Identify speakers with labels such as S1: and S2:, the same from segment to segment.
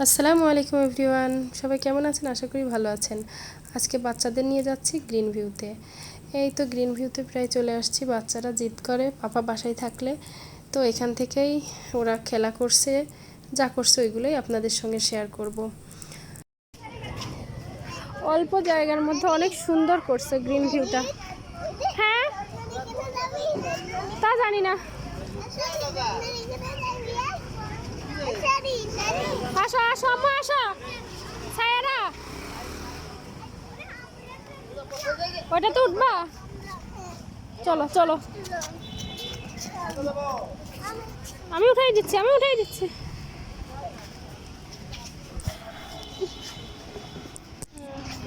S1: আসসালামু আলাইকুম এভরিওয়ান। সবাই কেমন আছেন? আশা করি ভালো আছেন। আজকে বাচ্চাদের নিয়ে যাচ্ছি গ্রিন ভিউতে। এই তো গ্রিন ভিউতে প্রায় চলে আসছি। বাচ্চারা জিদ করে, পাপা বাসায় থাকলে। তো এখান থেকেই ওরা খেলা করছে, যা করছে ওইগুলোই আপনাদের সঙ্গে শেয়ার করব। অল্প জায়গার মধ্যে অনেক সুন্দর করছে গ্রিন ভিউটা। হ্যাঁ? তা জানি না। আসো আসো, আম্মা, আসো। সায়ারা ওটা তো উঠবা। চলো চলো। আমি উঠাই দিচ্ছি, আমি উঠাই দিচ্ছি।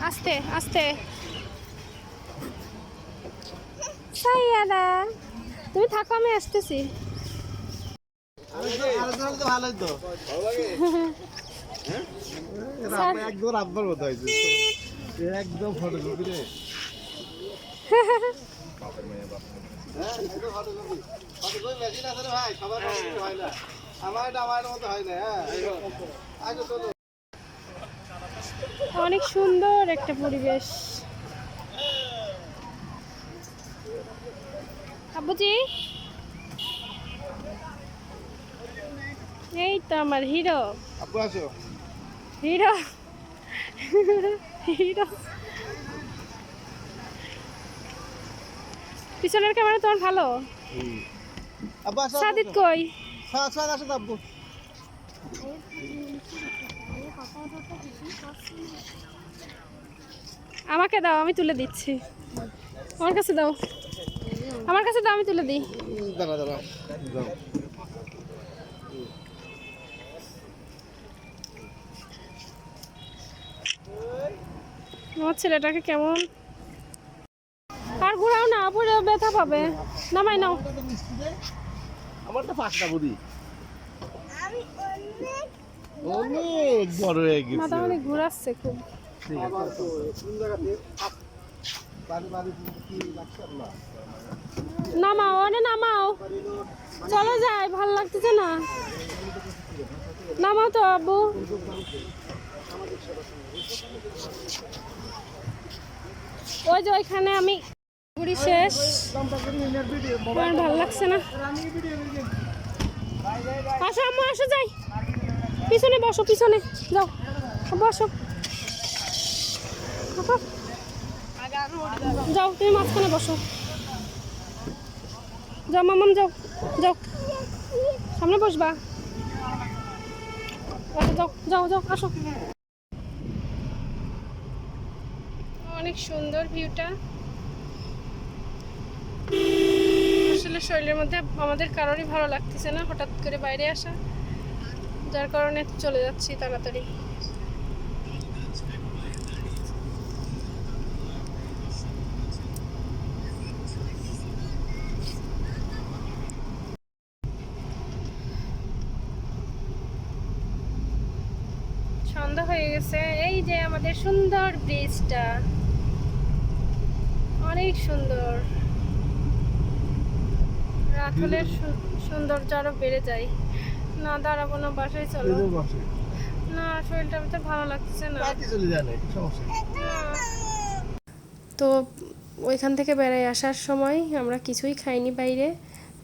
S1: আস্তে আস্তে। সাইয়ারা তুমি থাকো, আমি আসতেছি।
S2: একদম আব্বার মতো হয়েছে একদম ফটোকপি রে। হয় হ্যাঁ।
S1: অনেক সুন্দর একটা পরিবেশ। আব্বুজি? এই তো আমার হিরো।
S2: আপু আসো।
S1: হিরো। হিরো। পিছনের ক্যামেরা তোমার ভালো?
S2: আপু আসো
S1: সাদিত কই?
S2: আসো আসো আব্বু
S1: আমাকে দাও আমি তুলে দিচ্ছি। আমার কাছে দাও। আমার কাছে দাও আমি তুলে দিই।
S2: দাঁড়া দাঁড়া যাও
S1: আমার ছেলেটাকে কেমন? আর ঘোরাও না পরে ব্যথা পাবে। নামাই নাও।
S2: আমার তো পাঁচটা বুড়ি অনেক বড় হয়ে গেছে।
S1: মাথা অনেক ঘুরাচ্ছে খুব।
S2: ঠিক আছে বাড়ি বাড়ি কি লাগছে না
S1: নামাও অনে নামাও। চলে যায় ভালো লাগতেছে না। নামাও তো আব্বু। ওই যে ওইখানে আমি ঘুরি শেষ। ভালো লাগছে না। আসো আম্মু, আসো যাই। পিছনে বসো, পিছনে। যাও। বসো। যাও, তুমি মাঝখানে বসো। যাও মামাম, যাও। যাও। সামনে বসবা। যাও যাও যাও, আসো। অনেক সুন্দর ভিউটা আসলে শরীরের মধ্যে আমাদের কারোরই ভালো লাগতেছে না, হঠাৎ করে বাইরে আসা। যার কারণে চলে যাচ্ছি তাড়াতাড়ি। সন্ধ্যা হয়ে গেছে। এই যে আমাদের সুন্দর ব্রিজটা অনেক সুন্দর। রাত হলে সু- সৌন্দর্য আরও বেড়ে যায়। না দাঁড়াবো না বাসায় চলো। না শরীরটা তো ভালো লাগছে না। তো ওইখান থেকে বেড়ায় আসার সময় আমরা কিছুই খাইনি বাইরে।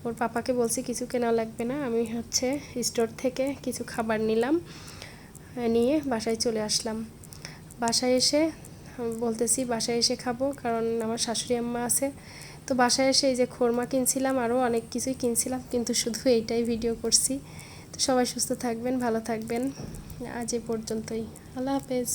S1: ওর পাপাকে বলছি কিছু কেনা লাগবে না। আমি হচ্ছে স্টোর থেকে কিছু খাবার নিলাম নিয়ে বাসায় চলে আসলাম। বাসায় এসে বলতেছি, বাসায় এসে খাব, কারণ আমার শাশুড়ি আম্মা আছে। তো বাসায় এসে এই যে খোরমা কিনছিলাম আরও অনেক কিছুই কিনছিলাম, কিন্তু শুধু এইটাই ভিডিও করছি। তো সবাই সুস্থ থাকবেন, ভালো থাকবেন। আজ এ পর্যন্তই। আল্লাহ হাফেজ।